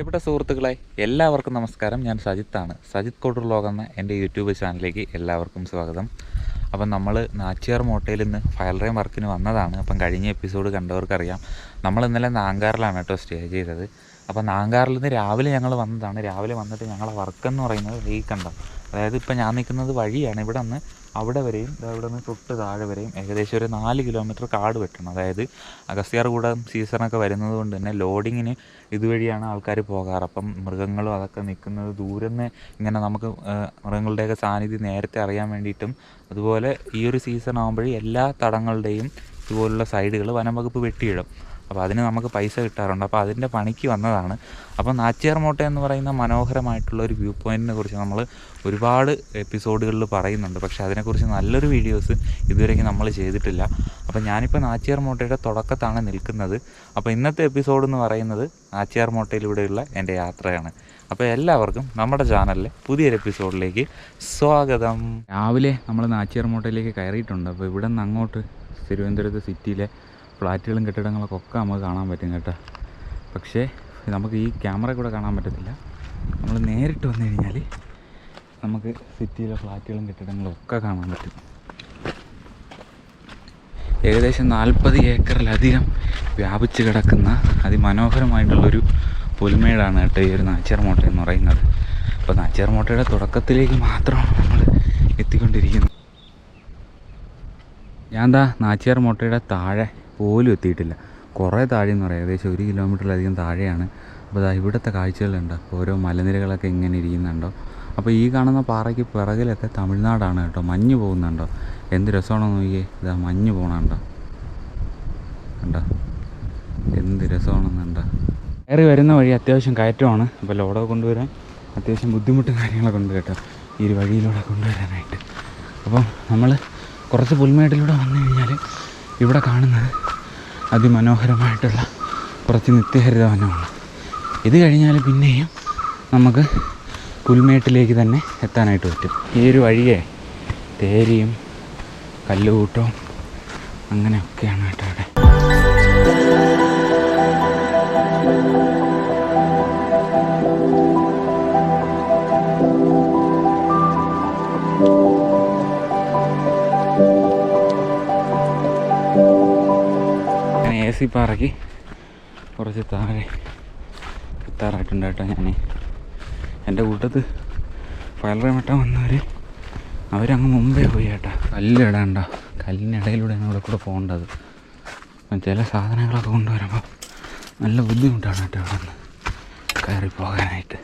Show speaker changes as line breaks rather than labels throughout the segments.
പ്രിയപ്പെട്ട സുഹൃത്തുക്കളെ എല്ലാവർക്കും നമസ്കാരം. ഞാൻ സജിത്താണ്. സജിത് കോട്ടൂർ ലോകം എന്ന എന്റെ യൂട്യൂബ് ചാനലിലേക്ക് എല്ലാവർക്കും സ്വാഗതം. അപ്പം നമ്മൾ നാച്ചിയാർ മോട്ടയിൽ നിന്ന് ഫയൽ റേം വർക്കിന് വന്നതാണ്. അപ്പം കഴിഞ്ഞ എപ്പിസോഡ് കണ്ടവർക്കറിയാം. നമ്മൾ ഇന്നലെ നാങ്കാറിലാണ് കേട്ടോ സ്റ്റേ ചെയ്തത്. അപ്പോൾ നാങ്കാറിൽ നിന്ന് രാവിലെ ഞങ്ങൾ വന്നതാണ്. രാവിലെ വന്നിട്ട് ഞങ്ങളെ വർക്ക് എന്ന് പറയുന്നത് ഈ കണ്ടം? അതായത് ഇപ്പം ഞാൻ നിൽക്കുന്നത് വഴിയാണ്. ഇവിടെ നിന്ന് അവിടെ വരെയും അവിടെ നിന്ന് തൊട്ട് താഴെ വരെയും ഏകദേശം ഒരു നാല് കിലോമീറ്റർ കാട് വെട്ടണം. അതായത് അഗസ്ത്യാർകൂടം സീസണൊക്കെ വരുന്നത് കൊണ്ട് തന്നെ ലോഡിങ്ങിന് ഇതുവഴിയാണ് ആൾക്കാർ പോകാറ്. അപ്പം മൃഗങ്ങളും അതൊക്കെ നിൽക്കുന്നത് ദൂരെ നിന്ന് ഇങ്ങനെ നമുക്ക് മൃഗങ്ങളുടെയൊക്കെ സാന്നിധ്യം നേരത്തെ അറിയാൻ വേണ്ടിയിട്ടും അതുപോലെ ഈ ഒരു സീസൺ ആകുമ്പോഴേ എല്ലാ തടങ്ങളുടെയും ഇതുപോലുള്ള സൈഡുകൾ വനം വകുപ്പ് വെട്ടിയിടും. അപ്പോൾ അതിന് നമുക്ക് പൈസ കിട്ടാറുണ്ട്. അപ്പോൾ അതിന്റെ പണിക്ക് വന്നതാണ്. അപ്പോൾ നാച്ചിയാർ മോട്ട എന്ന് പറയുന്ന മനോഹരമായിട്ടുള്ള ഒരു വ്യൂ പോയിന്റിനെ കുറിച്ച് നമ്മൾ ഒരുപാട് എപ്പിസോഡുകളിൽ പറയുന്നുണ്ട്. പക്ഷേ അതിനെക്കുറിച്ച് നല്ലൊരു വീഡിയോസ് ഇതുവരേക്കും നമ്മൾ ചെയ്തിട്ടില്ല. അപ്പോൾ ഞാനിപ്പോൾ നാച്ചിയാർ മോട്ടയുടെ തുടക്കത്താണ് നിൽക്കുന്നത്. അപ്പോൾ ഇന്നത്തെ എപ്പിസോഡ് എന്ന് പറയുന്നത് നാച്ചിയാർ മോട്ടയിലൂടെയുള്ള എന്റെ യാത്രയാണ്. അപ്പോൾ എല്ലാവർക്കും നമ്മുടെ ചാനലിലെ പുതിയൊരു എപ്പിസോഡിലേക്ക് സ്വാഗതം. രാവിലെ നമ്മൾ നാച്ചിയാർ മോട്ടയിലേക്ക് കയറിയിട്ടുണ്ട്. അപ്പോൾ ഇവിടെ നിന്ന് അങ്ങോട്ട് തിരുവനന്തപുരത്ത് സിറ്റിയിലെ ഫ്ലാറ്റുകളും കെട്ടിടങ്ങളൊക്കെ ഒക്കെ നമുക്ക് കാണാൻ പറ്റും കേട്ടോ. പക്ഷേ നമുക്ക് ഈ ക്യാമറ കൂടെ കാണാൻ പറ്റത്തില്ല. നമ്മൾ നേരിട്ട് വന്നു കഴിഞ്ഞാൽ നമുക്ക് സിറ്റിയിലെ ഫ്ലാറ്റുകളും കെട്ടിടങ്ങളും ഒക്കെ കാണാൻ പറ്റും. ഏകദേശം നാൽപ്പത് ഏക്കറിലധികം വ്യാപിച്ച് കിടക്കുന്ന അതിമനോഹരമായിട്ടുള്ളൊരു പുൽമേടാണ് കേട്ടോ ഈ ഒരു നാച്ചിയാർ മോട്ട എന്ന് പറയുന്നത്. അപ്പോൾ നാച്ചിയാർ മോട്ടയുടെ തുടക്കത്തിലേക്ക് മാത്രമാണ് നമ്മൾ എത്തിക്കൊണ്ടിരിക്കുന്നത്. ഞാൻ എന്താ നാച്ചിയാർ മോട്ടയുടെ താഴെ പോലും എത്തിയിട്ടില്ല. കുറേ താഴെ എന്ന് പറയാം. ഏകദേശം ഒരു കിലോമീറ്ററിലധികം താഴെയാണ്. അപ്പോൾ അതാ ഇവിടുത്തെ കാഴ്ചകളുണ്ട്. ഓരോ മലനിരകളൊക്കെ ഇങ്ങനെ ഇരിക്കുന്നുണ്ടോ? അപ്പോൾ ഈ കാണുന്ന പാറയ്ക്ക് പിറകിലൊക്കെ തമിഴ്നാടാണ് കേട്ടോ. മഞ്ഞ് പോകുന്നുണ്ടോ? എന്ത് രസമാണോ നോക്കിയേ. ഇതാ മഞ്ഞ് പോകണുണ്ടോ കണ്ടോ? എന്ത് രസമാണെന്നുണ്ടോ? കയറി വരുന്ന വഴി അത്യാവശ്യം കയറ്റമാണ്. അപ്പോൾ ലോഡൊക്കെ കൊണ്ടുവരാൻ അത്യാവശ്യം ബുദ്ധിമുട്ടും കാര്യങ്ങളൊക്കെ ഉണ്ട് കേട്ടോ. ഈ ഒരു വഴിയിലൂടെ കൊണ്ടുവരാനായിട്ട്. അപ്പം നമ്മൾ കുറച്ച് പുൽമേട്ടിലൂടെ വന്നു കഴിഞ്ഞാൽ ഇവിടെ കാണുന്നത് അതിമനോഹരമായിട്ടുള്ള കുറച്ച് നിത്യഹരിത വനമാണ് ഇത് കഴിഞ്ഞാൽ പിന്നെയും നമുക്ക് പുൽമേട്ടിലേക്ക് തന്നെ എത്താനായിട്ട് പറ്റും. ഈ ഒരു വഴിയെ തേരിയും കല്ലുകൂട്ടവും അങ്ങനെയൊക്കെയാണ് കേട്ടോ അവിടെ അങ്ങനെ എ സി പാറയ്ക്ക് കുറച്ച് താഴെ എത്താറായിട്ടുണ്ട് കേട്ടോ ഞാൻ എന്റെ കൂട്ടത്ത് പലരെ മട്ട വന്നവർ അവരങ്ങ് മുമ്പേ പോയി കേട്ടോ. കല്ലിടണ്ട കല്ലിനിടയിലൂടെയാണ് ഇവിടെ കൂടെ പോകേണ്ടത്. ചില സാധനങ്ങളൊക്കെ കൊണ്ടുവരുമ്പോൾ നല്ല ബുദ്ധിമുട്ടാണ് കേട്ടോ ഇവിടെ നിന്ന് കയറി പോകാനായിട്ട്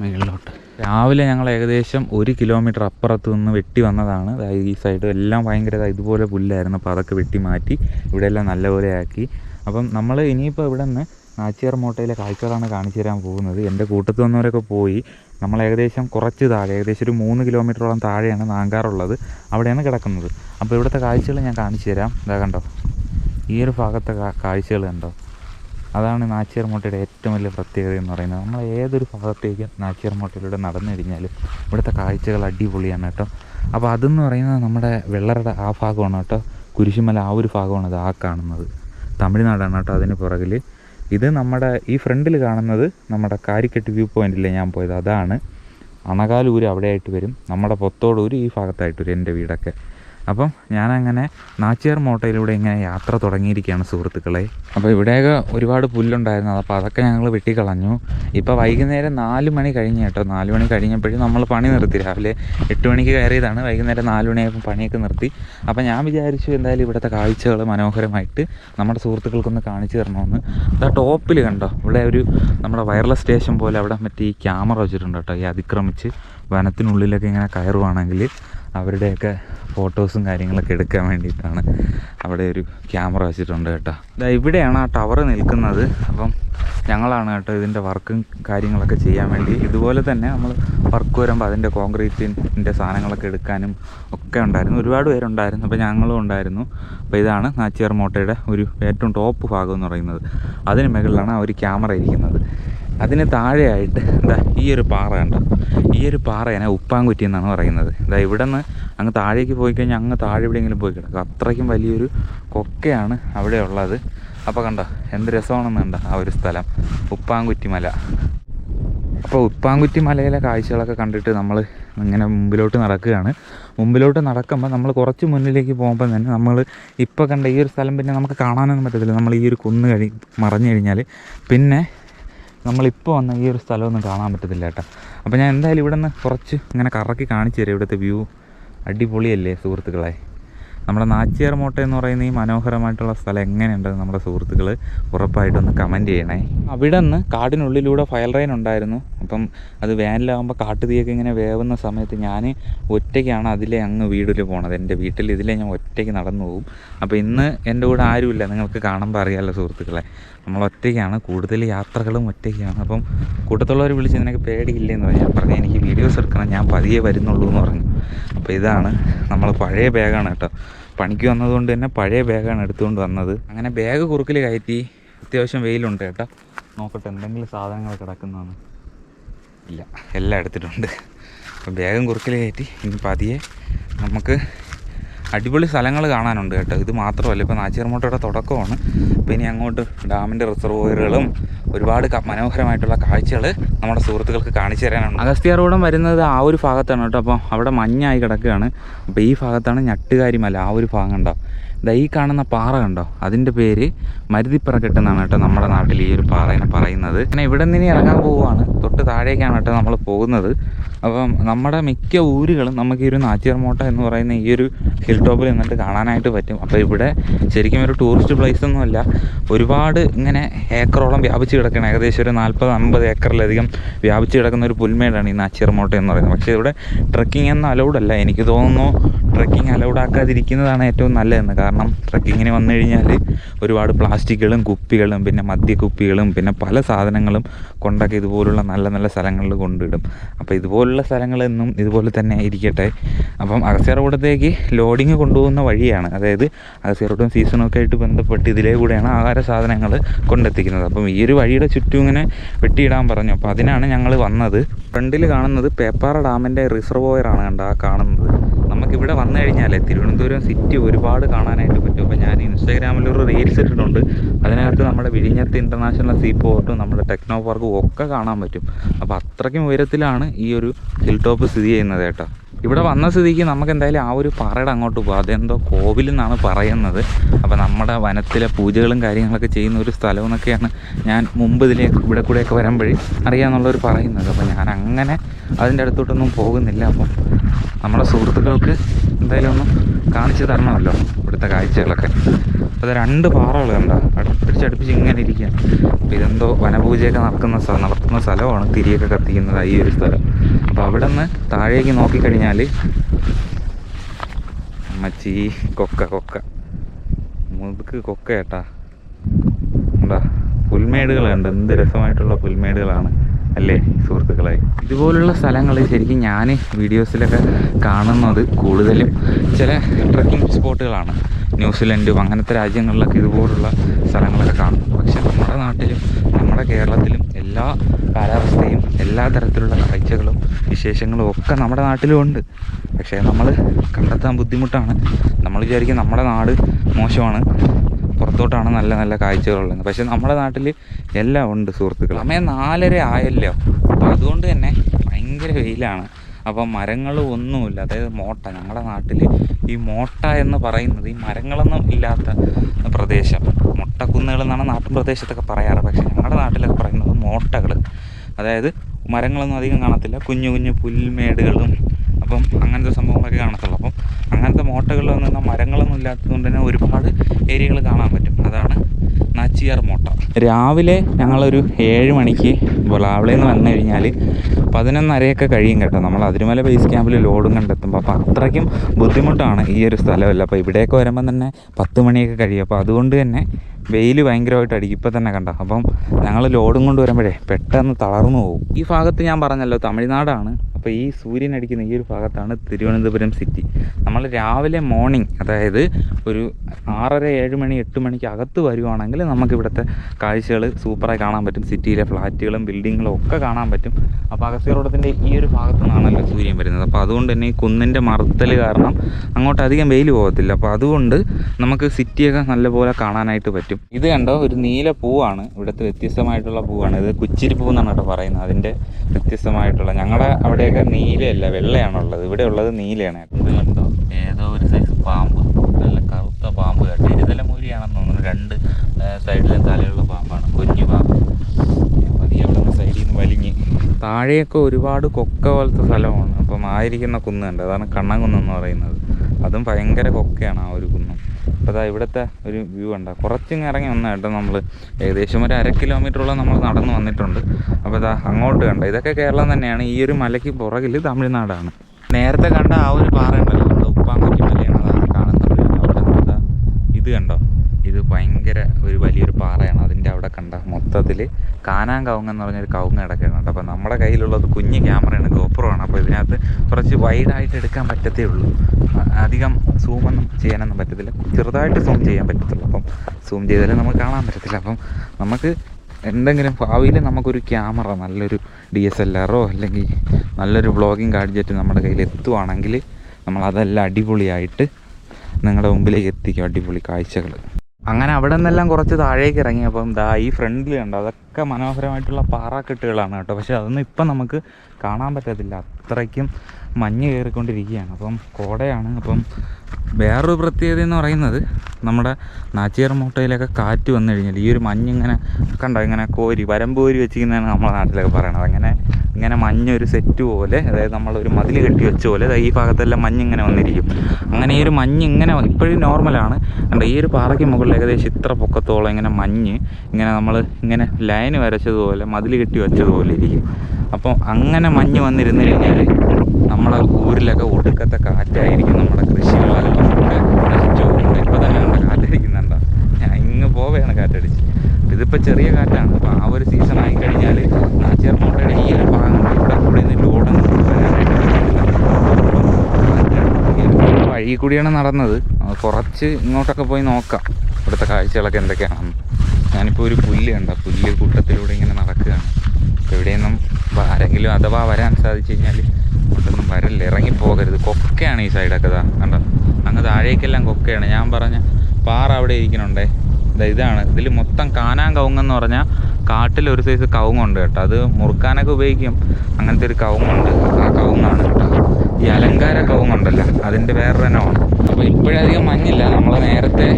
മുകളിലോട്ട് രാവിലെ ഞങ്ങൾ ഏകദേശം ഒരു കിലോമീറ്റർ അപ്പുറത്ത് നിന്ന് വെട്ടി വന്നതാണ്. ഈ സൈഡ് എല്ലാം ഭയങ്കര ഇതുപോലെ പുല്ലായിരുന്നു. അപ്പോൾ അതൊക്കെ വെട്ടി മാറ്റി ഇവിടെ എല്ലാം നല്ലപോലെ ആക്കി. അപ്പം നമ്മൾ ഇനിയിപ്പോൾ ഇവിടെ നിന്ന് നാച്ചിയാർ മോട്ടയിലെ കാഴ്ചകളാണ് കാണിച്ചു തരാൻ പോകുന്നത്. എന്റെ കൂട്ടത്തിൽ വന്നവരൊക്കെ പോയി. നമ്മൾ ഏകദേശം കുറച്ച് താഴെ ഏകദേശം ഒരു മൂന്ന് കിലോമീറ്ററോളം താഴെയാണ് നാങ്കാറുള്ളത്. അവിടെയാണ് കിടക്കുന്നത്. അപ്പോൾ ഇവിടുത്തെ കാഴ്ചകൾ ഞാൻ കാണിച്ചു തരാം. ഇതാ കണ്ടോ? ഈ ഒരു ഭാഗത്തെ കാഴ്ചകൾ കണ്ടോ? അതാണ് നാച്ചിയാർ മോട്ടയുടെ ഏറ്റവും വലിയ പ്രത്യേകത എന്ന് പറയുന്നത്. നമ്മൾ ഏതൊരു ഭാഗത്തേക്ക് നാച്ചിയാർ മോട്ടയിലൂടെ നടന്നു കഴിഞ്ഞാലും ഇവിടുത്തെ കാഴ്ചകൾ അടിപൊളിയാണ് കേട്ടോ. അപ്പോൾ അതെന്ന് പറയുന്നത് നമ്മുടെ വെള്ളറുടെ ആ ഭാഗമാണ് കേട്ടോ. കുരിശുമല ആ ഒരു ഭാഗമാണ് അത് ആ കാണുന്നത്. തമിഴ്നാടാണ് കേട്ടോ അതിന് പുറകിൽ. ഇത് നമ്മുടെ ഈ ഫ്രണ്ടിൽ കാണുന്നത് നമ്മുടെ കാരിക്കെട്ട് വ്യൂ പോയിന്റിലെ ഞാൻ പോയത്. അതാണ് അണകാലൂര് അവിടെയായിട്ട് വരും. നമ്മുടെ പൊത്തോടൂര് ഈ ഭാഗത്തായിട്ട് വരും എന്റെ വീടൊക്കെ. അപ്പം ഞാനങ്ങനെ നാച്ചിയാർ മോട്ടയിലൂടെ ഇങ്ങനെ യാത്ര തുടങ്ങിയിരിക്കുകയാണ് സുഹൃത്തുക്കളെ. അപ്പോൾ ഇവിടെയൊക്കെ ഒരുപാട് പുല്ലുണ്ടായിരുന്നു. അപ്പോൾ അതൊക്കെ ഞങ്ങൾ വെട്ടിക്കളഞ്ഞു. ഇപ്പോൾ വൈകുന്നേരം നാല് മണി കഴിഞ്ഞ് കേട്ടോ. നാല് മണി കഴിഞ്ഞപ്പോഴും നമ്മൾ പണി നിർത്തി. രാവിലെ എട്ട് മണിക്ക് കയറിയതാണ്. വൈകുന്നേരം നാല് മണിയായപ്പോൾ പണിയൊക്കെ നിർത്തി. അപ്പോൾ ഞാൻ വിചാരിച്ചു എന്തായാലും ഇവിടുത്തെ കാഴ്ചകൾ മനോഹരമായിട്ട് നമ്മുടെ സുഹൃത്തുക്കൾക്കൊന്ന് കാണിച്ചു തരണമെന്ന്. അതാ ടോപ്പിൽ കണ്ടോ? ഇവിടെ ഒരു നമ്മുടെ വയർലെസ് സ്റ്റേഷൻ പോലെ അവിടെ മറ്റേ ഈ ക്യാമറ വെച്ചിട്ടുണ്ട് കേട്ടോ. ഈ അതിക്രമിച്ച് വനത്തിനുള്ളിലൊക്കെ ഇങ്ങനെ കയറുവാണെങ്കിൽ അവരുടെയൊക്കെ ഫോട്ടോസും കാര്യങ്ങളൊക്കെ എടുക്കാൻ വേണ്ടിയിട്ടാണ് അവിടെ ഒരു ക്യാമറ വെച്ചിട്ടുണ്ട് കേട്ടോ. ഇതാ ഇവിടെയാണ് ആ ടവർ നിൽക്കുന്നത്. അപ്പം ഞങ്ങളാണ് കേട്ടോ ഇതിന്റെ വർക്കും കാര്യങ്ങളൊക്കെ ചെയ്യാൻ വേണ്ടി. ഇതുപോലെ തന്നെ നമ്മൾ വർക്ക് വരുമ്പോൾ അതിന്റെ കോൺക്രീറ്റിന്റെ സാധനങ്ങളൊക്കെ എടുക്കാനും ഒക്കെ ഉണ്ടായിരുന്നു. ഒരുപാട് പേരുണ്ടായിരുന്നു. അപ്പോൾ ഞങ്ങളും ഉണ്ടായിരുന്നു. അപ്പോൾ ഇതാണ് നാച്ചിയാർ മോട്ടയുടെ ഒരു ഏറ്റവും ടോപ്പ് ഭാഗം എന്ന് പറയുന്നത്. അതിന് മുകളിലാണ് ആ ഒരു ക്യാമറ ഇരിക്കുന്നത്. അതിന് താഴെയായിട്ട് എന്താ ഈ ഒരു പാറ കണ്ടോ? ഈ ഒരു പാറയാണ് ഉപ്പാങ്കുറ്റി എന്നാണ് പറയുന്നത്. ഇതാ ഇവിടെ നിന്ന് അങ്ങ് താഴേക്ക് പോയി കഴിഞ്ഞാൽ അങ്ങ് താഴെ എവിടെയെങ്കിലും പോയി കിടക്കും. അത്രയ്ക്കും വലിയൊരു കൊക്കയാണ് അവിടെ ഉള്ളത്. അപ്പോൾ കണ്ടോ എന്ത് രസമാണെന്ന് കണ്ടോ ആ ഒരു സ്ഥലം. ഉപ്പാങ്കുറ്റി മല. അപ്പോൾ ഉപ്പാങ്കുറ്റി മലയിലെ കാഴ്ചകളൊക്കെ കണ്ടിട്ട് നമ്മൾ ഇങ്ങനെ മുമ്പിലോട്ട് നടക്കുകയാണ്. മുമ്പിലോട്ട് നടക്കുമ്പോൾ നമ്മൾ കുറച്ച് മുന്നിലേക്ക് പോകുമ്പോൾ തന്നെ നമ്മൾ ഇപ്പോൾ കണ്ട ഈ ഒരു സ്ഥലം പിന്നെ നമുക്ക് കാണാനൊന്നും പറ്റത്തില്ല. നമ്മൾ ഈ ഒരു കുന്ന് കഴി മറഞ്ഞു കഴിഞ്ഞാൽ പിന്നെ നമ്മളിപ്പോൾ വന്ന ഈ ഒരു സ്ഥലമൊന്നും കാണാൻ പറ്റത്തില്ല കേട്ടോ. അപ്പോൾ ഞാൻ എന്തായാലും ഇവിടെ നിന്ന് കുറച്ച് ഇങ്ങനെ കറക്കി കാണിച്ചു തരാം ഇവിടുത്തെ വ്യൂ. അടിപൊളിയല്ലേ സുഹൃത്തുക്കളെ. നമ്മുടെ നാച്ചിയാർ മോട്ട എന്ന് പറയുന്ന ഈ മനോഹരമായിട്ടുള്ള സ്ഥലം എങ്ങനെയുണ്ടെന്ന് നമ്മുടെ സുഹൃത്തുക്കൾ ഉറപ്പായിട്ടൊന്ന് കമന്റ് ചെയ്യണേ. അവിടെ നിന്ന് കാടിനുള്ളിലൂടെ ഫയൽ റെയിൻ ഉണ്ടായിരുന്നു. അപ്പം അത് വേനലാകുമ്പോൾ കാട്ടുതീയൊക്കെ ഇങ്ങനെ വേവുന്ന സമയത്ത് ഞാൻ ഒറ്റയ്ക്കാണ് അതിലെ അങ്ങ് വീടിൽ പോണത്. എന്റെ വീട്ടിൽ ഇതിലെ ഞാൻ ഒറ്റയ്ക്ക് നടന്നു പോകും. അപ്പോൾ ഇന്ന് എന്റെ കൂടെ ആരുമില്ല. നിങ്ങൾക്ക് കാണുമ്പോൾ അറിയാമല്ലോ സുഹൃത്തുക്കളെ. നമ്മൾ ഒറ്റയ്ക്കാണ്. കൂടുതൽ യാത്രകളും ഒറ്റയ്ക്കാണ്. അപ്പം കൂട്ടത്തുള്ളവർ വിളിച്ച് നിനക്ക് പേടിയില്ലെന്ന് പറഞ്ഞു. പറഞ്ഞ് എനിക്ക് വീഡിയോസ് എടുക്കണം. ഞാൻ പതിയെ വരുന്നുള്ളൂ എന്ന് പറഞ്ഞു. അപ്പോൾ ഇതാണ് നമ്മൾ പഴയ ബാഗാണ് കേട്ടോ. പണിക്ക് വന്നതുകൊണ്ട് തന്നെ പഴയ ബാഗാണ് എടുത്തുകൊണ്ട് വന്നത്. അങ്ങനെ ബാഗ് കുറുക്കിൽ കയറ്റി അത്യാവശ്യം വെയിലുണ്ട് കേട്ടോ. നോക്കട്ടെ എന്തെങ്കിലും സാധനങ്ങൾ കിടക്കുന്നതാണ്. ഇല്ല എല്ലാം എടുത്തിട്ടുണ്ട്. അപ്പോൾ ബാഗും കുറുക്കിൽ കയറ്റി ഇനി പതിയെ നമുക്ക് അടിപൊളി സ്ഥലങ്ങൾ കാണാനുണ്ട് കേട്ടോ. ഇത് മാത്രമല്ല ഇപ്പോൾ നാച്ചിയർമോട്ടയുടെ തുടക്കമാണ്. അപ്പോൾ ഇനി അങ്ങോട്ട് ഡാമിന്റെ റിസർവോയറുകളും ഒരുപാട് മനോഹരമായിട്ടുള്ള കാഴ്ചകൾ നമ്മുടെ സുഹൃത്തുക്കൾക്ക് കാണിച്ചു തരാനാണ് അഗസ്ത്യ റോഡും വരുന്നത് ആ ഒരു ഭാഗത്താണ് കേട്ടോ. അപ്പോൾ അവിടെ മഞ്ഞായി കിടക്കുകയാണ്. അപ്പോൾ ഈ ഭാഗത്താണ് ഞട്ടുകാരി മല ആ ഒരു ഭാഗം കണ്ടോ? ദാ ഈ കാണുന്ന പാറ കണ്ടോ? അതിന്റെ പേര് മരുതിപ്പറക്കെട്ട് എന്നാണ് കേട്ടോ നമ്മുടെ നാട്ടിൽ ഈ ഒരു പാറേനെ പറയുന്നത്. അങ്ങനെ ഇവിടെ നിന്ന് ഇറങ്ങാൻ പോവുകയാണ്. തൊട്ട് താഴേക്കാണ് കേട്ടോ നമ്മൾ പോകുന്നത്. അപ്പം നമ്മുടെ മിക്ക ഊരുകളും നമുക്ക് ഈ ഒരു നാച്ചിയർമോട്ട എന്ന് പറയുന്ന ഈ ഒരു ഹിൽ ടോപ്പിൽ നിന്നിട്ട് കാണാനായിട്ട് പറ്റും. അപ്പോൾ ഇവിടെ ശരിക്കും ഒരു ടൂറിസ്റ്റ് പ്ലേസ് ഒന്നുമല്ല ഒരുപാട് ഇങ്ങനെ ഏക്കറോളം വ്യാപിച്ച് കിടക്കണം. ഏകദേശം ഒരു നാൽപ്പത് അമ്പത് ഏക്കറിലധികം വ്യാപിച്ച് കിടക്കുന്ന ഒരു പുൽമേടാണ് ഈ നാച്ചിയർമോട്ട എന്ന് പറയുന്നത്. പക്ഷേ ഇവിടെ ട്രക്കിംഗ് ഒന്നും അലൗഡ് അല്ല. എനിക്ക് തോന്നുന്നു ട്രക്കിംഗ് അലൗഡ് ആക്കാതിരിക്കുന്നതാണ് ഏറ്റവും നല്ലതെന്ന്. കാരണം ട്രക്കിങ്ങിന് വന്നു കഴിഞ്ഞാൽ ഒരുപാട് പ്ലാസ്റ്റിക്കുകളും കുപ്പികളും പിന്നെ മദ്യക്കുപ്പികളും പിന്നെ പല സാധനങ്ങളും കൊണ്ടൊക്കെ ഇതുപോലുള്ള നല്ല നല്ല സ്ഥലങ്ങളിൽ കൊണ്ടിടും. അപ്പോൾ ഇതുപോലുള്ള സ്ഥലങ്ങളെന്നും ഇതുപോലെ തന്നെ ഇരിക്കട്ടെ. അപ്പം അഗസ്യാർകൂടത്തേക്ക് ലോഡിങ് കൊണ്ടുപോകുന്ന വഴിയാണ്. അതായത് അഗസ്യാർകൂടം സീസണൊക്കെ ആയിട്ട് ബന്ധപ്പെട്ട് ഇതിലേ കൂടെയാണ് ആഹാര സാധനങ്ങൾ കൊണ്ടെത്തിക്കുന്നത്. അപ്പം ഈ ഒരു വഴിയുടെ ചുറ്റും ഇങ്ങനെ വെട്ടിയിടാൻ പറഞ്ഞു. അപ്പോൾ അതിനാണ് ഞങ്ങൾ വന്നത്. ഫ്രണ്ടിൽ കാണുന്നത് പേപ്പാറ ഡാമിന്റെ റിസർവോയറാണ് കണ്ട ആ കാണുന്നത്. നമുക്കിവിടെ വന്നു കഴിഞ്ഞാൽ തിരുവനന്തപുരം സിറ്റി ഒരുപാട് കാണാനായിട്ട് പറ്റും. അപ്പോൾ ഞാൻ ഇൻസ്റ്റാഗ്രാമിൽ ഒരു റീൽസ് ഇട്ടിട്ടുണ്ട്. അതിനകത്ത് നമ്മുടെ വിഴിഞ്ഞത്ത് ഇന്റർനാഷണൽ സീ പോർട്ടും നമ്മുടെ ടെക്നോ പാർക്കും ഒക്കെ കാണാൻ പറ്റും. അപ്പോൾ അത്രയ്ക്കും ഉയരത്തിലാണ് ഈ ഒരു ഹിൽ ടോപ്പ് സ്ഥിതി ചെയ്യുന്നത് കേട്ടോ. ഇവിടെ വന്ന സ്ഥിതിക്ക് നമുക്ക് എന്തായാലും ആ ഒരു പാറയുടെ അങ്ങോട്ട് പോകാം അതെന്തോ കോവിൽ എന്നാണ് പറയുന്നത്. അപ്പോൾ നമ്മുടെ വനത്തിലെ പൂജകളും കാര്യങ്ങളൊക്കെ ചെയ്യുന്ന ഒരു സ്ഥലം എന്നൊക്കെയാണ് ഞാൻ മുമ്പ് ഇതിലേക്ക് ഇവിടെ കൂടെയൊക്കെ വരുമ്പോഴേ അറിയാമെന്നുള്ളവർ പറയുന്നത്. അപ്പോൾ ഞാൻ അങ്ങനെ അതിന്റെ അടുത്തോട്ടൊന്നും പോകുന്നില്ല. അപ്പം നമ്മുടെ സുഹൃത്തുക്കൾക്ക് എന്തായാലും ഒന്ന് കാണിച്ചു തരണമല്ലോ ഇവിടുത്തെ കാഴ്ചകളൊക്കെ. അപ്പോൾ രണ്ട് പാറകൾ കണ്ട? അടുപ്പിടിച്ചടുപ്പിച്ച് ഇങ്ങനെ ഇരിക്കുക അപ്പോൾ ഇതെന്തോ വനപൂജയൊക്കെ നടക്കുന്ന നടത്തുന്ന സ്ഥലമാണ് തിരിയൊക്കെ കത്തിക്കുന്നത് ഈ ഒരു സ്ഥലം. അപ്പോൾ അവിടെ നിന്ന് താഴേക്ക് നോക്കിക്കഴിഞ്ഞാൽ അമ്മച്ചി കൊക്ക കൊക്ക. മുതുക്ക് കൊക്ക ഏട്ടാ. എന്താ പുൽമേടുകൾ കണ്ട്? എന്ത് രസമായിട്ടുള്ള പുൽമേടുകളാണ്. അല്ലേ സുഹൃത്തുക്കളെ? ഇതുപോലുള്ള സ്ഥലങ്ങൾ ശരിക്കും ഞാൻ വീഡിയോസിലൊക്കെ കാണുന്നത് കൂടുതലും ചില ട്രക്കിംഗ് സ്പോട്ടുകളാണ് ന്യൂസിലൻഡും അങ്ങനത്തെ രാജ്യങ്ങളിലൊക്കെ ഇതുപോലുള്ള സ്ഥലങ്ങളൊക്കെ കാണും. പക്ഷെ നമ്മുടെ നാട്ടിലും നമ്മുടെ കേരളത്തിലും എല്ലാ കാലാവസ്ഥയും എല്ലാ തരത്തിലുള്ള കാഴ്ചകളും വിശേഷങ്ങളും ഒക്കെ നമ്മുടെ നാട്ടിലും ഉണ്ട്. പക്ഷേ നമ്മൾ കണ്ടെത്താൻ ബുദ്ധിമുട്ടാണ്. നമ്മൾ വിചാരിക്കും നമ്മുടെ നാട് മോശമാണ്. പുറത്തോട്ടാണ് നല്ല നല്ല കാഴ്ചകളുള്ളത്. പക്ഷെ നമ്മുടെ നാട്ടിൽ എല്ലാം ഉണ്ട് സുഹൃത്തുക്കൾ സമയം നാലര ആയല്ലോ. അപ്പോൾ അതുകൊണ്ട് തന്നെ ഭയങ്കര വെയിലാണ്. അപ്പം മരങ്ങൾ ഒന്നുമില്ല. അതായത് മോട്ട. ഞങ്ങളുടെ നാട്ടിൽ ഈ മോട്ട എന്ന് പറയുന്നത് ഈ മരങ്ങളൊന്നും ഇല്ലാത്ത പ്രദേശം. മൊട്ടക്കുന്നുകൾ എന്നാണ് നാട്ടിൻ പ്രദേശത്തൊക്കെ പറയാറ്. പക്ഷേ ഞങ്ങളുടെ നാട്ടിലൊക്കെ പറയുന്നത് മോട്ടകൾ അതായത് മരങ്ങളൊന്നും അധികം കാണത്തില്ല. കുഞ്ഞു കുഞ്ഞു പുൽമേടുകളും അപ്പം അങ്ങനത്തെ സംഭവങ്ങളൊക്കെ കാണത്തുള്ളൂ. അപ്പം അങ്ങനത്തെ മോട്ടകളിൽ നിന്ന് മരങ്ങളൊന്നും ഇല്ലാത്തതുകൊണ്ട് തന്നെ ഒരുപാട് ഏരിയകൾ കാണാൻ പറ്റും. അതാണ് നാച്ചിയാർ മോട്ട. രാവിലെ ഞങ്ങളൊരു ഏഴ് മണിക്ക് ബൊളാവളയിൽ നിന്ന് വന്നു കഴിഞ്ഞാൽ പതിനൊന്നരയൊക്കെ കഴിയും കേട്ടോ. നമ്മൾ അതിരുമല ബേസ് ക്യാമ്പിൽ ലോഡും കണ്ടെത്തുമ്പോൾ അപ്പോൾ അത്രയ്ക്കും ബുദ്ധിമുട്ടാണ് ഈ ഒരു സ്ഥലമല്ല. അപ്പോൾ ഇവിടെയൊക്കെ വരുമ്പം തന്നെ പത്ത് മണിയൊക്കെ കഴിയും. അപ്പോൾ അതുകൊണ്ട് തന്നെ വെയിൽ ഭയങ്കരമായിട്ട് അടിക്കും. ഇപ്പം തന്നെ കണ്ട. അപ്പം ഞങ്ങൾ ലോഡും കൊണ്ട് വരുമ്പോഴേ പെട്ടെന്ന് തളർന്നു പോകും. ഈ ഭാഗത്ത് ഞാൻ പറഞ്ഞല്ലോ തമിഴ്നാടാണ്. അപ്പോൾ ഈ സൂര്യൻ അടിക്കുന്ന ഈ ഒരു ഭാഗത്താണ് തിരുവനന്തപുരം സിറ്റി നമ്മൾ രാവിലെ മോർണിംഗ് അതായത് ഒരു ആറര ഏഴ് മണി എട്ട് മണിക്ക് അകത്ത് വരുവാണെങ്കിൽ നമുക്കിവിടുത്തെ കാഴ്ചകൾ സൂപ്പറായി കാണാൻ പറ്റും. സിറ്റിയിലെ ഫ്ലാറ്റുകളും ബിൽഡിങ്ങുകളും ഒക്കെ കാണാൻ പറ്റും. അപ്പോൾ അഗസ്ത്യ റോഡത്തിന്റെ ഈ ഒരു ഭാഗത്തു നിന്നാണല്ലോ സൂര്യൻ വരുന്നത്. അപ്പോൾ അതുകൊണ്ട് തന്നെ ഈ കുന്നിന്റെ മറുത്തൽ കാരണം അങ്ങോട്ട് അധികം വെയിൽ പോകത്തില്ല. അപ്പോൾ അതുകൊണ്ട് നമുക്ക് സിറ്റിയൊക്കെ നല്ലപോലെ കാണാനായിട്ട് പറ്റും. പറ്റും. ഇത് കണ്ടോ ഒരു നീല പൂവാണ്. ഇവിടുത്തെ വ്യത്യസ്തമായിട്ടുള്ള പൂവാണ്. ഇത് കുച്ചിരി പൂ എന്നാണ് കേട്ടോ പറയുന്നത്. അതിന്റെ വ്യത്യസ്തമായിട്ടുള്ള ഞങ്ങളുടെ അവിടെയൊക്കെ നീലയല്ല വെള്ളയാണുള്ളത്. ഇവിടെ ഉള്ളത് നീലയാണ്. ഇത് കണ്ടോ ഏതോ ഒരു സൈസ് പാമ്പ്. നല്ല കറുത്ത പാമ്പ് കേട്ടോ. ഇരുതല മൂലിയാണെന്ന് തോന്നുന്നു. രണ്ട് സൈഡിലെ തലയുള്ള പാമ്പാണ്. കുഞ്ഞു പാമ്പ്. വലിഞ്ഞ്. താഴെയൊക്കെ ഒരുപാട് കൊക്ക പോലത്തെ സ്ഥലമാണ്. അപ്പം ആയിരിക്കുന്ന കുന്നുണ്ട് അതാണ് കണ്ണൻകുന്നെന്ന് പറയുന്നത്. അതും ഭയങ്കര കൊക്കയാണ് ആ ഒരു കുന്നും. അപ്പോൾ അതാ ഇവിടുത്തെ ഒരു വ്യൂ ഉണ്ട് കുറച്ചിങ്ങ് ഇറങ്ങി വന്ന കേട്ടോ നമ്മൾ ഏകദേശം ഒരു അര കിലോമീറ്ററോളം നമ്മൾ നടന്നു വന്നിട്ടുണ്ട്. അപ്പോൾ അതാ അങ്ങോട്ട് കണ്ട? ഇതൊക്കെ കേരളം തന്നെയാണ്. ഈ ഒരു മലയ്ക്ക് പുറകിൽ തമിഴ്നാടാണ്. നേരത്തെ കണ്ട ആ ഒരു പാറ ഉണ്ടല്ലോ നമ്മുടെ ഉപ്പാങ്കുറ്റി മലയാണ്. അതാണ് കാണുന്നത്. അവിടെ ഇതാ കണ്ടോ? ഭയങ്കര ഒരു വലിയൊരു പാറയാണ് അതിന്റെ അവിടെ കണ്ട മൊത്തത്തിൽ കാനാൻ കവുങ്ങ് എന്ന് പറഞ്ഞൊരു കവുങ്ങ് കിടക്കുന്നുണ്ട് അപ്പോൾ നമ്മുടെ കയ്യിലുള്ളത് കുഞ്ഞ് ക്യാമറയാണ് ഗോപ്രോ ആണ്. അപ്പോൾ ഇതിനകത്ത് കുറച്ച് വൈഡായിട്ട് എടുക്കാൻ പറ്റത്തേ ഉള്ളൂ. അധികം സൂമൊന്നും ചെയ്യാനൊന്നും പറ്റത്തില്ല. ചെറുതായിട്ട് സൂം ചെയ്യാൻ പറ്റത്തുള്ളൂ. അപ്പം സൂം ചെയ്താലും നമുക്ക് കാണാൻ പറ്റത്തില്ല. അപ്പം നമുക്ക് എന്തെങ്കിലും ഭാവിയിൽ നമുക്കൊരു ക്യാമറ നല്ലൊരു ഡി എസ് എൽ ആറോ അല്ലെങ്കിൽ നല്ലൊരു വ്ളോഗിങ് ഗാഡ്ജറ്റ് നമ്മുടെ കയ്യിൽ എത്തുവാണെങ്കിൽ നമ്മൾ അതെല്ലാം അടിപൊളിയായിട്ട് നിങ്ങളുടെ മുമ്പിലേക്ക് എത്തിക്കും. അടിപൊളി കാഴ്ചകൾ. അങ്ങനെ അവിടെ നിന്നെല്ലാം കുറച്ച് താഴേക്ക് ഇറങ്ങി. അപ്പം ദാ ഈ ഫ്രണ്ടിൽ കണ്ടോ അതൊക്കെ മനോഹരമായിട്ടുള്ള പാറാക്കെട്ടുകളാണ് കേട്ടോ. പക്ഷേ അതൊന്നും ഇപ്പം നമുക്ക് കാണാൻ പറ്റത്തില്ല. അത്രയ്ക്കും മഞ്ഞ് കയറിക്കൊണ്ടിരിക്കുകയാണ്. അപ്പം കോടയാണ്. അപ്പം വേറൊരു പ്രത്യേകത എന്ന് പറയുന്നത് നമ്മുടെ നാച്ചിയാർ മൂട്ടയിലൊക്കെ കാറ്റ് വന്നു കഴിഞ്ഞാൽ ഈ ഒരു മഞ്ഞിങ്ങനെ കണ്ടോ? ഇങ്ങനെ കോരി വരമ്പോരി വെച്ചിരിക്കുന്നതാണ് നമ്മുടെ നാട്ടിലൊക്കെ പറയണത്. അങ്ങനെ ഇങ്ങനെ മഞ്ഞൊരു സെറ്റ് പോലെ അതായത് നമ്മളൊരു മതിൽ കെട്ടി വെച്ച പോലെ ഈ ഭാഗത്തെല്ലാം മഞ്ഞ് ഇങ്ങനെ വന്നിരിക്കും. അങ്ങനെ ഈ ഒരു മഞ്ഞ് ഇങ്ങനെ ഇപ്പോഴും നോർമലാണ് കണ്ടോ? ഈ ഒരു പാറയ്ക്ക് മുകളിൽ ഏകദേശം ഇത്ര പൊക്കത്തോളം ഇങ്ങനെ മഞ്ഞ് ഇങ്ങനെ നമ്മൾ ഇങ്ങനെ ലൈന് വരച്ചതുപോലെ മതിൽ കെട്ടി വെച്ചതുപോലെ ഇരിക്കും. അപ്പോൾ അങ്ങനെ മഞ്ഞ് വന്നിരുന്നു കഴിഞ്ഞാൽ നമ്മുടെ ഊരിലൊക്കെ ഒടുക്കത്തെ കാറ്റായിരിക്കും നമ്മുടെ കൃഷികളെല്ലാം ഒക്കെ നശിച്ചു പോകുന്നത്. ഇപ്പോൾ തന്നെ നമ്മുടെ കാറ്റടിക്കുന്നുണ്ടോ? ഞാൻ ഇങ്ങ് പോവുകയാണ് കാറ്റടിച്ച്. ഇതിപ്പോൾ ചെറിയ കാറ്റാണ്. അപ്പോൾ ആ ഒരു സീസൺ ആയി കഴിഞ്ഞാൽ നാച്ചിയാർ കോട്ടയുടെ ഈ ഒരു ഭാഗം ഇവിടെ കൂടി നിന്ന് അപ്പോൾ വഴി കൂടിയാണ് നടന്നത്. കുറച്ച് ഇങ്ങോട്ടൊക്കെ പോയി നോക്കാം. ഇവിടുത്തെ കാഴ്ചകളൊക്കെ എന്തൊക്കെയാണെന്ന്. ഞാനിപ്പോൾ ഒരു പുല്ല് കണ്ട? പുല്ല് കൂട്ടത്തിലൂടെ ഇങ്ങനെ നടക്കുകയാണ്. അപ്പോൾ എവിടെയൊന്നും ആരെങ്കിലും അഥവാ വരാൻ സാധിച്ചു കഴിഞ്ഞാൽ അങ്ങോട്ടൊന്നും വരല്ല. ഇറങ്ങിപ്പോകരുത്. കൊക്കയാണ് ഈ സൈഡൊക്കെ ഇതാ കണ്ടോ? അങ്ങ് താഴേക്കെല്ലാം കൊക്കയാണ്. ഞാൻ പറഞ്ഞ പാറ അവിടെ ഇരിക്കണുണ്ടേ ഇതാ ഇതാണ്. ഇതിൽ മൊത്തം കാനാൻ കവുങ്ങെന്ന് പറഞ്ഞാൽ കാട്ടിൽ ഒരു സൈസ് കവുങ്ങുണ്ട് കേട്ടോ. അത് മുറുക്കാനൊക്കെ ഉപയോഗിക്കും. അങ്ങനത്തെ ഒരു കവുങ്ങുണ്ട്. ആ കവുങ്ങാണ് കേട്ടോ. ഈ അലങ്കാര കവുങ്ങുണ്ടല്ലോ. അതിന്റെ വേറെ ഇനമാണ് അപ്പോൾ ഇപ്പോഴധികം മഞ്ഞില്ല. നമ്മൾ നേരത്തെ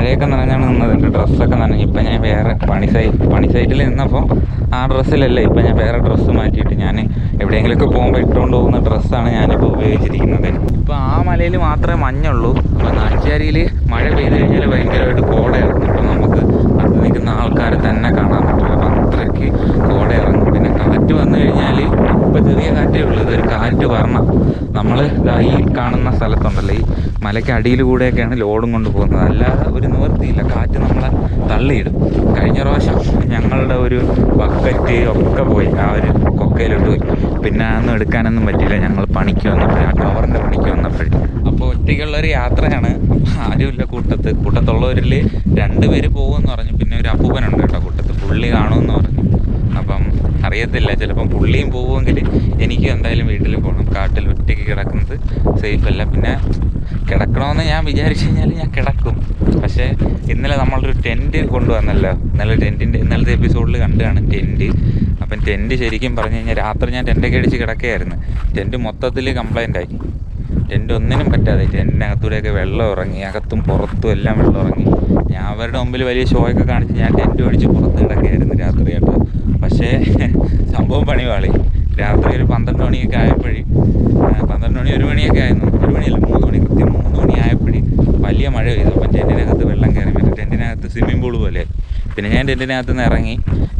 മഴയൊക്കെ നനഞ്ഞാണ് നിന്നത്. എന്റെ ഡ്രസ്സൊക്കെ നനഞ്ഞു. ഇപ്പം ഞാൻ വേറെ പണി സൈ പണി സൈറ്റിൽ നിന്നപ്പോൾ ആ ഡ്രസ്സിലല്ല ഇപ്പം ഞാൻ വേറെ ഡ്രസ്സ് മാറ്റിയിട്ട് ഞാൻ എവിടെയെങ്കിലുമൊക്കെ പോകുമ്പോൾ ഇട്ടുകൊണ്ട് പോകുന്ന ഡ്രസ്സാണ് ഞാനിപ്പോൾ ഉപയോഗിച്ചിരിക്കുന്നത്. ഇപ്പോൾ ആ മലയിൽ മാത്രമേ മഞ്ഞുള്ളൂ. അപ്പോൾ നാച്ചാരിയിൽ മഴ പെയ്ത് കഴിഞ്ഞാൽ ഭയങ്കരമായിട്ട് കോടയാണ്. അപ്പോൾ നമുക്ക് അടുത്ത് നിൽക്കുന്ന ആൾക്കാരെ തന്നെ കാണാൻ അപ്പോൾ കോട ഇറങ്ങും. പിന്നെ കാറ്റ് വന്നു കഴിഞ്ഞാൽ ഇപ്പോൾ ചെറിയ കാറ്റേ ഉള്ളൂ. ഇതൊരു കാറ്റ് വരണം നമ്മൾ ഈ കാണുന്ന സ്ഥലത്തുണ്ടല്ലോ ഈ മലയ്ക്ക് അടിയിൽ കൂടെയൊക്കെയാണ് ലോഡും കൊണ്ട് പോകുന്നത്. അല്ലാതെ ഒരു നിവൃത്തിയില്ല. കാറ്റ് നമ്മളെ തള്ളിയിടും. കഴിഞ്ഞ പ്രാവശ്യം ഞങ്ങളുടെ ഒരു ബക്കറ്റ് ഒക്കെ പോയി. ആ ഒരു കൊക്കയിലോട്ട് പോയി. പിന്നെ അതൊന്നും എടുക്കാനൊന്നും പറ്റിയില്ല. ഞങ്ങൾ പണിക്ക് വന്നപ്പോഴേ ആ ടവറിന്റെ പണിക്ക് വന്നപ്പോഴേ. അപ്പോൾ ഒറ്റയ്ക്കുള്ളൊരു യാത്രയാണ്. ആരുമില്ല കൂട്ടത്ത്. കൂട്ടത്തുള്ളവരിൽ രണ്ട് പേര് പോകുമെന്ന് പറഞ്ഞു. പിന്നെ ഒരു അപ്പൂപ്പനുണ്ട് കേട്ടോ കൂട്ടത്ത്. പുള്ളി കാണുമെന്ന് അപ്പം അറിയത്തില്ല ചിലപ്പം പുള്ളിയും പോവുമെങ്കിൽ എനിക്ക് എന്തായാലും വീട്ടിൽ പോകണം കാട്ടിൽ ഒറ്റയ്ക്ക് കിടക്കുന്നത് സേഫ് അല്ല. പിന്നെ കിടക്കണമെന്ന് ഞാൻ വിചാരിച്ചു കഴിഞ്ഞാൽ ഞാൻ കിടക്കും. പക്ഷേ ഇന്നലെ നമ്മളൊരു ടെന്റ് കൊണ്ടുവന്നല്ലോ. ഇന്നലെ ടെന്റിന്റെ ഇന്നലത്തെ എപ്പിസോഡിൽ കണ്ടതാണ് ടെന്റ് അപ്പം ടെന്റ് ശരിക്കും പറഞ്ഞു കഴിഞ്ഞാൽ രാത്രി ഞാൻ ടെന്റൊക്കെ അടിച്ച് കിടക്കുകയായിരുന്നു. ടെന്റ് മൊത്തത്തിൽ കംപ്ലൈന്റ് ആയി. ടെന്റ് ഒന്നിനും പറ്റാതെ. ടെന്റിനകത്തൂടെയൊക്കെ വെള്ളം ഇറങ്ങി അകത്തും പുറത്തും എല്ലാം വെള്ളം ഇറങ്ങി. ഞാൻ അവരുടെ മുമ്പിൽ വലിയ ഷോയൊക്കെ കാണിച്ച് ഞാൻ ടെന്റ് അടിച്ച് പുറത്ത് കിടക്കുകയായിരുന്നു രാത്രി കേട്ടോ പക്ഷേ സംഭവം പണി പാളി രാത്രി ഒരു പന്ത്രണ്ട് മണിയൊക്കെ ആയപ്പോഴേ പന്ത്രണ്ട് മണി ഒരു മണിയൊക്കെ ആയിരുന്നു ഒരു മണിയല്ല മൂന്ന് മണി കൃത്യം മൂന്ന് മണി ആയപ്പോഴേ വലിയ മഴ പെയ്തു. അപ്പം ടെന്റിനകത്ത് വെള്ളം കയറി പറ്റും ടെന്റിനകത്ത് സ്വിമ്മിംഗ് പൂൾ പോലെ. പിന്നെ ഞാൻ ടെന്റിനകത്ത് നിന്ന് ഇറങ്ങി.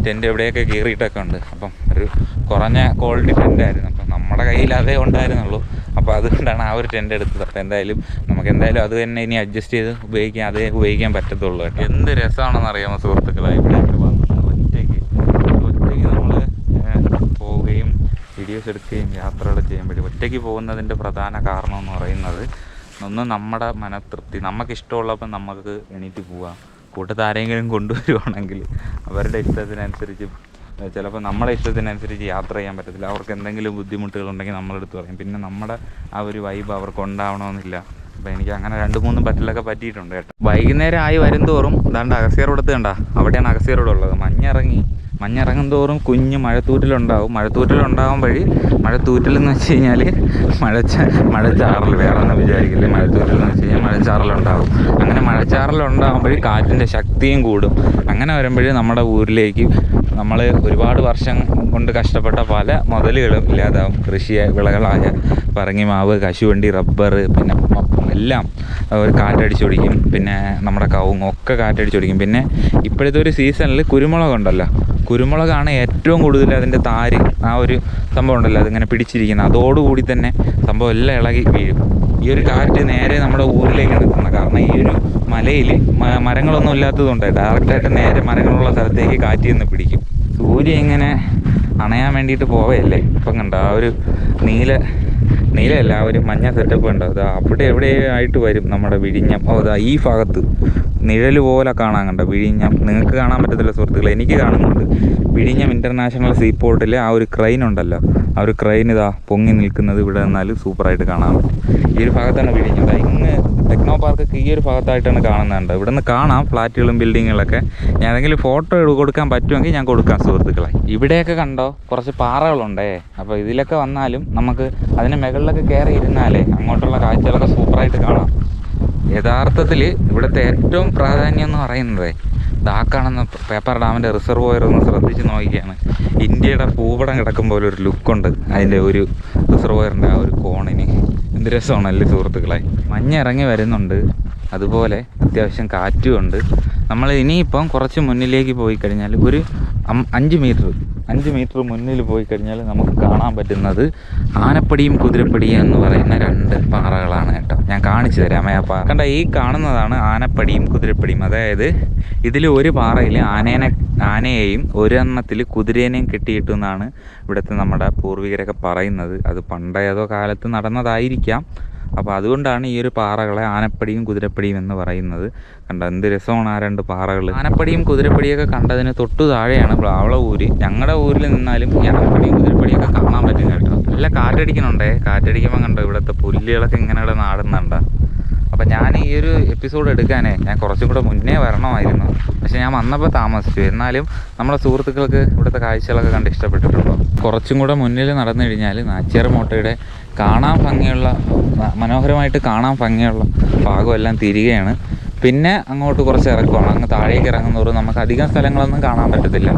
ടെന്റ് എവിടെയൊക്കെ കയറിയിട്ടൊക്കെ ഉണ്ട്. അപ്പം ഒരു കുറഞ്ഞ ക്വാളിറ്റി ടെന്റായിരുന്നു അപ്പം നമ്മുടെ കയ്യിൽ അതേ ഉണ്ടായിരുന്നുള്ളൂ. അപ്പോൾ അതുകൊണ്ടാണ് ആ ഒരു ടെന്റ് എടുത്തത്. അപ്പോൾ എന്തായാലും നമുക്ക് എന്തായാലും അത് തന്നെ ഇനി അഡ്ജസ്റ്റ് ചെയ്ത് ഉപയോഗിക്കാൻ അതേ ഉപയോഗിക്കാൻ പറ്റത്തുള്ളൂ എന്ത് രസമാണെന്ന് അറിയാമോ സുഹൃത്തുക്കളായിട്ട് വന്ന് ഒറ്റയ്ക്ക് ഒറ്റയ്ക്ക് നമ്മൾ പോവുകയും വീഡിയോസ് എടുക്കുകയും യാത്രകൾ ചെയ്യാൻ പറ്റും ഒറ്റയ്ക്ക് പോകുന്നതിന്റെ പ്രധാന കാരണം എന്ന് പറയുന്നത് ഒന്ന് നമ്മുടെ മനതൃപ്തി. നമുക്ക് ഇഷ്ടമുള്ളപ്പോൾ നമുക്ക് എണീറ്റ് പോവാം. കൂട്ടത്ത് ആരെങ്കിലും കൊണ്ടുവരുവാണെങ്കിൽ അവരുടെ ഇഷ്ടത്തിനനുസരിച്ച് ചിലപ്പോൾ നമ്മുടെ ഇഷ്ടത്തിനനുസരിച്ച് യാത്ര ചെയ്യാൻ പറ്റത്തില്ല. അവർക്ക് എന്തെങ്കിലും ബുദ്ധിമുട്ടുകളുണ്ടെങ്കിൽ നമ്മളെടുത്ത് പറയും. പിന്നെ നമ്മുടെ ആ ഒരു വൈബ് അവർക്ക് ഉണ്ടാവണമെന്നില്ല. അപ്പോൾ എനിക്ക് അങ്ങനെ രണ്ട് മൂന്നും പറ്റിലൊക്കെ പറ്റിയിട്ടുണ്ട് കേട്ടോ. വൈകുന്നേരം ആയി വരും തോറും ദാണ്ട് അഗസിയ റോഡത്ത് കണ്ട. അവിടെയാണ് അഗസിയ റോഡ് ഉള്ളത്. മഞ്ഞിറങ്ങി മഞ്ഞിറങ്ങും തോറും കുഞ്ഞ് മഴത്തൂറ്റിലുണ്ടാവും. മഴത്തൂറ്റിലുണ്ടാവാൻ വഴി മഴത്തൂറ്റൽ എന്ന് വെച്ച് കഴിഞ്ഞാൽ മഴച്ച മഴച്ചാറൽ വേറെ ഒന്നും വിചാരിക്കില്ല. മഴത്തൂറ്റൽ എന്ന് വെച്ച് കഴിഞ്ഞാൽ മഴച്ചാറലുണ്ടാവും അങ്ങനെ മഴച്ചാറലുണ്ടാകുമ്പോൾ കാറ്റിന്റെ ശക്തിയും കൂടും. അങ്ങനെ വരുമ്പോഴേ നമ്മുടെ ഊരിലേക്ക് നമ്മൾ ഒരുപാട് വർഷം കൊണ്ട് കഷ്ടപ്പെട്ട പല മുതലുകളും ഇല്ലാതാവും. കൃഷി വിളകളായ പറങ്ങി മാവ് കശുവണ്ടി റബ്ബർ പിന്നെ എല്ലാം ഒരു കാറ്റടിച്ചൊടിക്കും. പിന്നെ നമ്മുടെ കവുങ്ങൊക്കെ കാറ്റടിച്ചൊടിക്കും. പിന്നെ ഇപ്പോഴത്തെ ഒരു സീസണിൽ കുരുമുളക് ഉണ്ടല്ലോ കുരുമുളകാണ് ഏറ്റവും കൂടുതൽ അതിന്റെ താര്. ആ ഒരു സംഭവം ഉണ്ടല്ലോ അതിങ്ങനെ പിടിച്ചിരിക്കുന്നത്. അതോടുകൂടി തന്നെ സംഭവം എല്ലാം ഇളകി വീഴും. ഈ ഒരു കാറ്റ് നേരെ നമ്മുടെ ഊരിലേക്കാണ് എത്തുന്നത് കാരണം ഈ ഒരു മലയിൽ മരങ്ങളൊന്നും ഇല്ലാത്തതുകൊണ്ട് ഡയറക്റ്റായിട്ട് നേരെ മരങ്ങളുള്ള സ്ഥലത്തേക്ക് കാറ്റ് ചെന്ന് പിടിക്കും. സൂര്യ ഇങ്ങനെ അണയാൻ വേണ്ടിയിട്ട് പോവയല്ലേ? ഇപ്പം കണ്ടോ ആ ഒരു നീല നീലയല്ല ഒരു മഞ്ഞ സെറ്റപ്പ് ഉണ്ടോ? അതാ അവിടെ എവിടെ ആയിട്ട് വരും നമ്മുടെ വിഴിഞ്ഞം? ഓ അതാ ഈ ഭാഗത്ത്. നിഴൽ പോലെ കാണാൻ കണ്ടോ വിഴിഞ്ഞം. നിങ്ങൾക്ക് കാണാൻ പറ്റത്തില്ല സുഹൃത്തുക്കളെ എനിക്ക് കാണുന്നുണ്ട്. വിഴിഞ്ഞം ഇന്റർനാഷണൽ സീപോർട്ടിലെ ആ ഒരു ക്രെയിൻ ഉണ്ടല്ലോ. ആ ഒരു ക്രെയിൻ ഇതാ പൊങ്ങി നിൽക്കുന്നത് ഇവിടെ നിന്നാൽ സൂപ്പറായിട്ട് കാണാൻ പറ്റും. ഈ ഒരു ഭാഗത്താണ് വിഴിഞ്ഞം. ദാ ഇങ്ങ് ടെക്നോ പാർക്കൊക്കെ ഈ ഒരു ഭാഗത്തായിട്ടാണ് കാണുന്നുണ്ട് ഇവിടെ നിന്ന് കാണാം ഫ്ലാറ്റുകളും ബിൽഡിങ്ങുകളൊക്കെ. ഞാൻ ഏതെങ്കിലും ഫോട്ടോ കൊടുക്കാൻ പറ്റുമെങ്കിൽ ഞാൻ കൊടുക്കാം സുഹൃത്തുക്കളെ. ഇവിടെയൊക്കെ കണ്ടോ കുറച്ച് പാറകളുണ്ടേ. അപ്പോൾ ഇതിലൊക്കെ വന്നാലും നമുക്ക് അതിന് മുകളിലൊക്കെ കയറി ഇരുന്നാലേ അങ്ങോട്ടുള്ള കാഴ്ചകളൊക്കെ സൂപ്പറായിട്ട് കാണാം. യഥാർത്ഥത്തിൽ ഇവിടുത്തെ ഏറ്റവും പ്രാധാന്യം എന്ന് പറയുന്നത് ദാ കാണുന്ന പേപ്പർ ഡാമിന്റെ റിസർവോയർ ഒന്ന് ശ്രദ്ധിച്ച് നോക്കിയാണ്. ഇന്ത്യയുടെ ഭൂപടം കിടക്കുമ്പോൾ ഒരു ലുക്കുണ്ട് അതിന്റെ ഒരു റിസർവോയറിന്റെ ആ ഒരു കോണിന്. എന്ത് രസമാണല്ലേ സുഹൃത്തുക്കളെ? മഞ്ഞിറങ്ങി വരുന്നുണ്ട്. അതുപോലെ അത്യാവശ്യം കാറ്റുമുണ്ട് നമ്മൾ ഇനിയിപ്പം കുറച്ച് മുന്നിലേക്ക് പോയി കഴിഞ്ഞാൽ ഒരു അഞ്ച് മീറ്റർ അഞ്ച് മീറ്റർ മുന്നിൽ പോയി കഴിഞ്ഞാൽ നമുക്ക് കാണാൻ പറ്റുന്നത് ആനപ്പടിയും കുതിരപ്പടിയും എന്ന് പറയുന്ന രണ്ട് പാറകളാണ് കേട്ടോ. ഞാൻ കാണിച്ചു തരാമേ ആ പാറ കണ്ട ഈ കാണുന്നതാണ് ആനപ്പടിയും കുതിരപ്പടിയും. അതായത് ഇതിൽ ഒരു പാറയിൽ ആനേനെ ആനയെയും ഒരെണ്ണത്തിൽ കുതിരേനെയും കെട്ടിയിട്ടു എന്നാണ് ഇവിടുത്തെ നമ്മുടെ പൂർവികരൊക്കെ പറയുന്നത്. അത് പണ്ടേതോ കാലത്ത് നടന്നതായിരിക്കാം. അപ്പോൾ അതുകൊണ്ടാണ് ഈ ഒരു പാറകളെ ആനപ്പടിയും കുതിരപ്പടിയും എന്ന് പറയുന്നത്. കണ്ട എന്ത് രസമാണ് ആ രണ്ട് പാറകൾ. ആനപ്പടിയും കുതിരപ്പടിയൊക്കെ കണ്ടതിന് തൊട്ടു താഴെയാണ് പ്ലാവള ഊര്. ഞങ്ങളുടെ ഊരിൽ നിന്നാലും ഈ ആനപ്പടിയും കുതിരപ്പടിയൊക്കെ കാണാൻ പറ്റും കേട്ടോ. നല്ല കാറ്റടിക്കുന്നുണ്ടേ. കാറ്റടിക്കുമ്പോൾ കണ്ടോ ഇവിടുത്തെ പുല്ലുകളൊക്കെ ഇങ്ങനെ ഇവിടെ നാടുന്നുണ്ടോ? അപ്പം ഞാൻ ഈ ഒരു എപ്പിസോഡ് എടുക്കാനേ ഞാൻ കുറച്ചും കൂടെ മുന്നേ വരണമായിരുന്നു. പക്ഷെ ഞാൻ വന്നപ്പോൾ താമസിച്ചു. എന്നാലും നമ്മുടെ സുഹൃത്തുക്കൾക്ക് ഇവിടുത്തെ കാഴ്ചകളൊക്കെ കണ്ട് ഇഷ്ടപ്പെട്ടിട്ടുണ്ടോ? കുറച്ചും കൂടെ മുന്നിൽ നടന്നു കഴിഞ്ഞാൽ നാച്ചിയർ മോട്ടയുടെ കാണാൻ ഭംഗിയുള്ള മനോഹരമായിട്ട് കാണാൻ ഭംഗിയുള്ള ഭാഗമെല്ലാം തിരികെയാണ്. പിന്നെ അങ്ങോട്ട് കുറച്ച് ഇറക്കുവാണ്. അങ്ങ് താഴേക്ക് ഇറങ്ങുന്നതോറും നമുക്ക് അധികം സ്ഥലങ്ങളൊന്നും കാണാൻ പറ്റത്തില്ല.